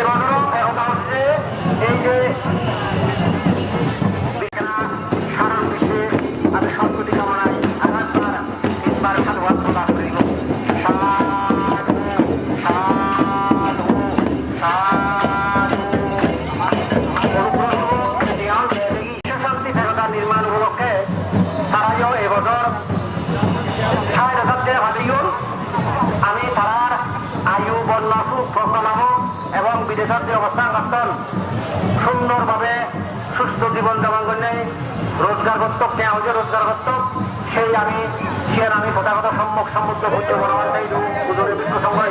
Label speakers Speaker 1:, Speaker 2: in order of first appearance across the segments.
Speaker 1: আমাদের অনুরোধ এখন হচ্ছে এই যে সারা বিশ্বে আমি সম্প্রতি কামনায় আঘাতবার তিনবার সাধুবাদ প্রদান করিব সাধু সাধু সাধু অনুগ্রহ ঈশ্বর শান্তি ফেরতা নির্মাণ উপলক্ষে তারাও এবছর বিদেশত যে অবস্থান রাখতেন সুন্দরভাবে সুস্থ জীবন যাপন করলে রোজগার করত কেউ যে রোজগার করত সেই আমি সে আমি কথা কথা সম্মুখ সমুদ্র ভূত বনবান্তাই দিও পুজোর বিষ্ণু সংগ্রহ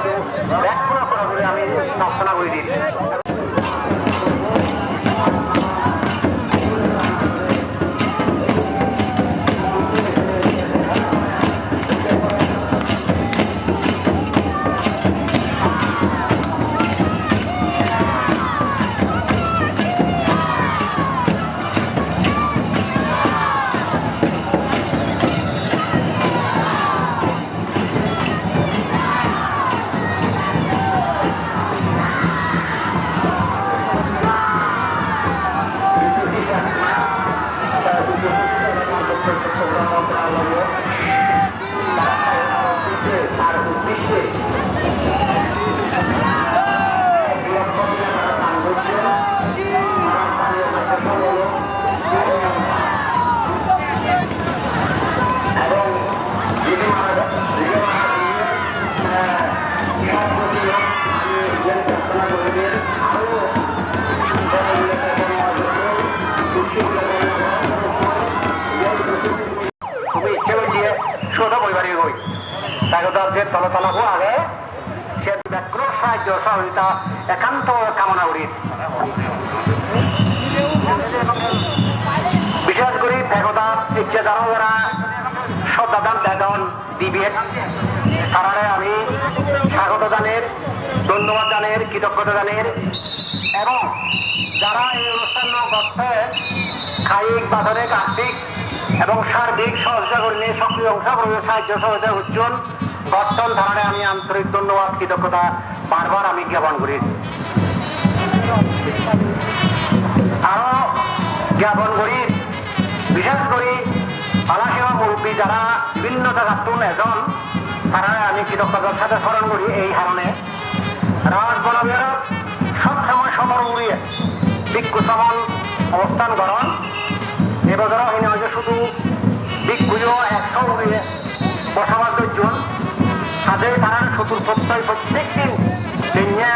Speaker 1: পুরো করা করে আমি প্রার্থনা করে দিই পরিবারের বই তাকে যে আগে, সে সাহায্য সহযোগিতা একান্ত কামনা করি বিশেষ করে ফেকতা ইচ্ছে ওরা শ্রদ্ধাদান বেদন দিবে কারণে আমি স্বাগত জানের ধন্যবাদ জানের কৃতজ্ঞতা জানের এবং যারা এই অনুষ্ঠান করতে কায়িক বাজারিক আর্থিক এবং সার্বিক সহযোগিতা করে নিয়ে সক্রিয় অংশগ্রহণের সাহায্য সহযোগিতা উজ্জ্বল গঠন ধারণে আমি আন্তরিক ধন্যবাদ, কৃতজ্ঞতা বারবার আমি জ্ঞাপন করি। আরও জ্ঞাপন করি, বিশেষ করে পালাসেবা মুরব্বী যারা বিভিন্ন জায়গার তুন এজন, তারা আমি কৃতজ্ঞতার সাথে স্মরণ করি এই কারণে বনবিহার সবসময় সমর উড়িয়ে ভিক্ষু সমান, অবস্থান গ্রহণ এবছরও হইনি হয়েছে শুধু ভিক্ষুও একশো বসবাস জন সাথে তারা শত্রু প্রত্যয় প্রত্যেক দিন দিনে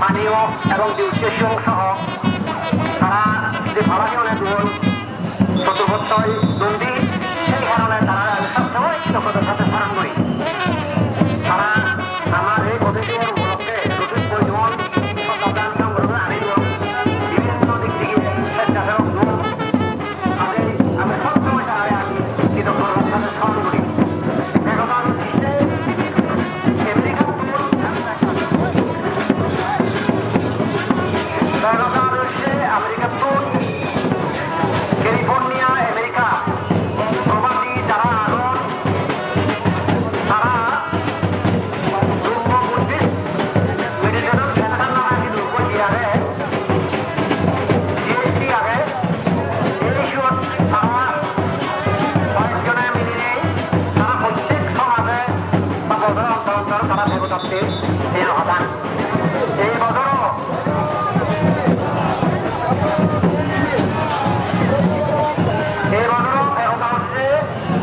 Speaker 1: পানীয় এবং উদ্দেশ্য সহ তারা যে ভাবাকে অনেক দূর চতুর্ভত্তই দন্ডি সেই কারণে তারা সবসময় কৃতজ্ঞতার সাথে স্মরণ করি।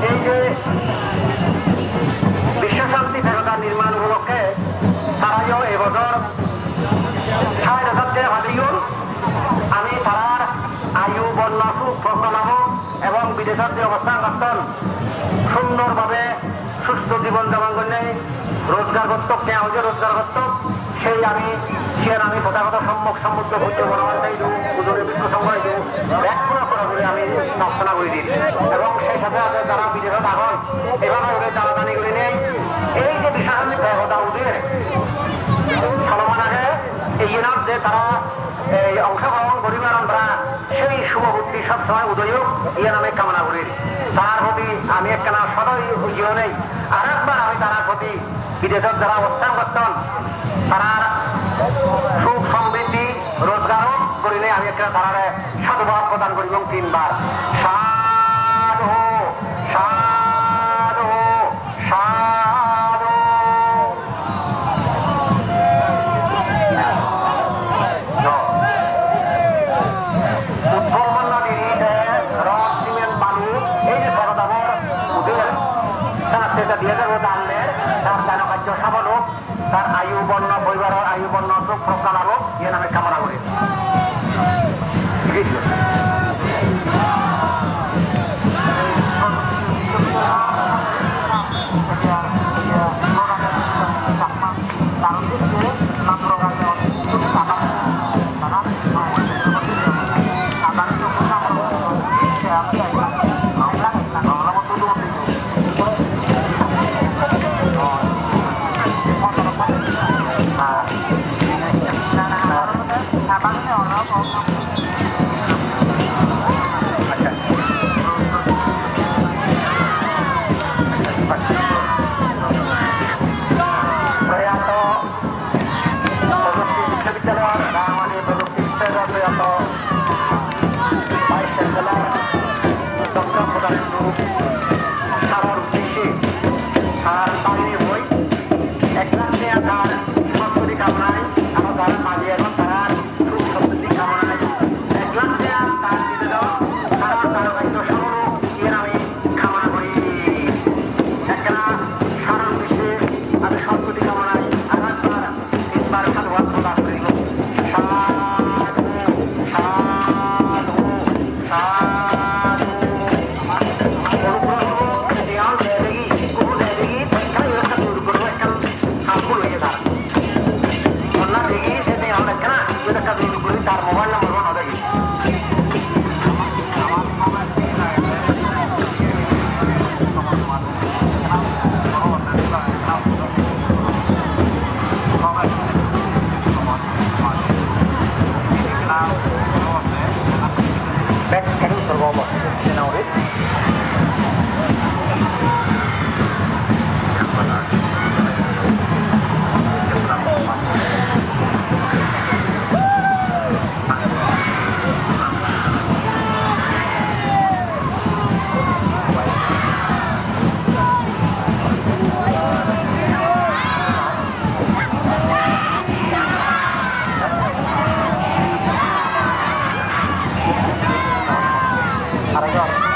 Speaker 1: এই যে বিশ্বশান্তি ফেরতা নির্মাণ উপলক্ষে তারাইও এবছর সাড়ে দশাব্দে ভাবিগুন আমি তারার আয়ু সুখ প্রজ্ঞালাভ এবং বিদেশত যে অবস্থান সুন্দরভাবে সুস্থ জীবন যাপন করলে রোজগার করত হচ্ছে রোজগার করত সেই আমি সে আমি প্রথাগত সম্মুখ সমুদ্র বনবান্তাই দিও পুজোরে বিষ্ণু সংগ্রহ এক পুরো করা করে আমি প্রার্থনা করে দিই এবং সেই সাথে সাথে যারা বিদেশত আগন এভাবে ওদের জানাজানি করে নেই। এই যে বিশ্বশান্তি ফেরতা উঠে চলমান আগে এই যে তারা, এই অংশগ্রহণ করিবার আমরা সেই শুভবুদ্ধি সবসময় উদয় হোক ইয়ে নামে কামনা করি। তার প্রতি আমি একখানা সদয় নেই। আর একবার আমি তার প্রতি বিদেশের যারা অবস্থান করতেন, তারা সুখ সমৃদ্ধি রোজগারও করিলে আমি একটা তারা সাধুভাব প্রদান করি এবং তিনবার। সাধু দিয়ে দেবো দানের তার দান কার্য সফল হোক। তার আয়ু বর্ণ পরিবারের আয়ু বর্ণ সুখ প্রকার আরও ইয়ে নামে কামনা করি। 了。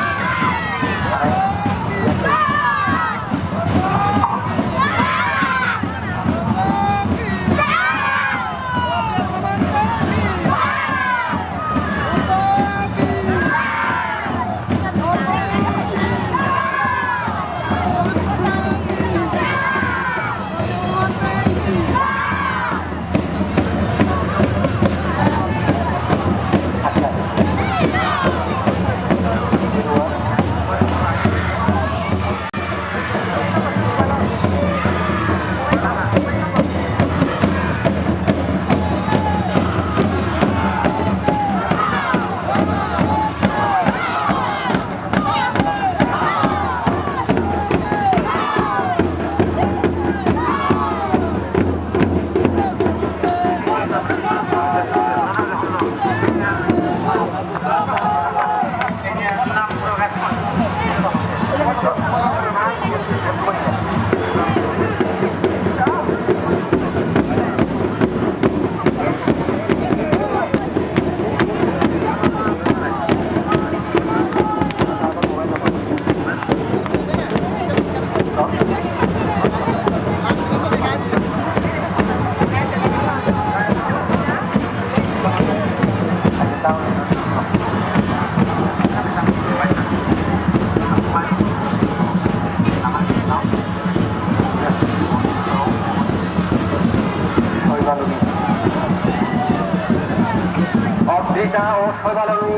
Speaker 1: ও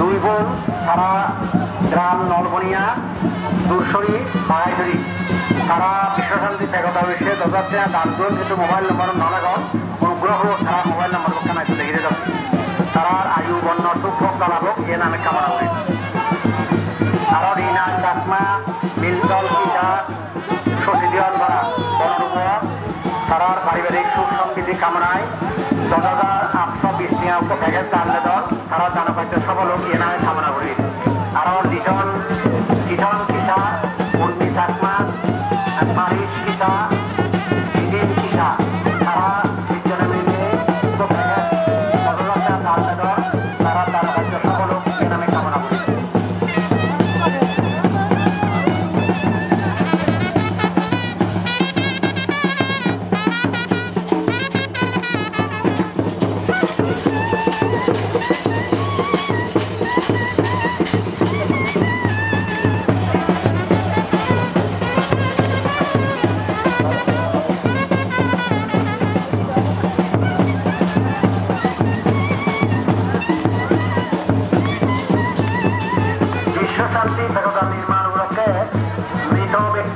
Speaker 1: দুই বোন সারা গ্রাম নলবনিয়া দুরসরি বাগাইছড়ি সারা বিশ্বশান্তি একতা হয়েছে। দশাতে দানগুলো কিন্তু মোবাইল নম্বর নলাগত অনুগ্রহ সারা মোবাইল নম্বর কামাই তুলে গিয়ে যাবে তারার আয়ু, বর্ণ, সুখ লাভ এ নামে কামনা করি। আরও রিনা, চাকমা মিলদল পিতা শশীদিয়ন ধরা বনরূপ তারার পারিবারিক সুখ সমৃদ্ধি কামনায় তারা জনকার্য সফল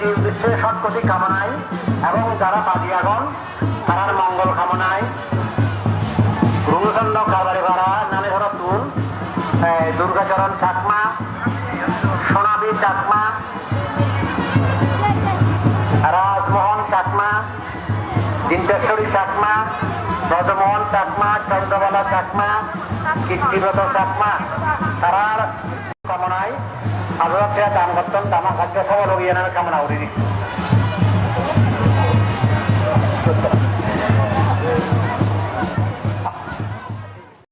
Speaker 1: ব্যক্তির উদ্দেশ্যে সৎপতি কামনায় এবং যারা বাদিয়াগণ তারার মঙ্গল কামনায় গুরুচন্দ্র কাবারি ভাড়া নামে ধরো তুল দুর্গাচরণ চাকমা, সোনাবি চাকমা, রাজমোহন চাকমা চিন্তেশ্বরী চাকমা, ব্রজমোহন চাকমা, চন্দ্রবালা চাকমা, কীর্তিব্রত চাকমা, তারার কামনায় আগ্রহ দান করতেন তামা খাদ্য সহ লগিয়ে কামনা করি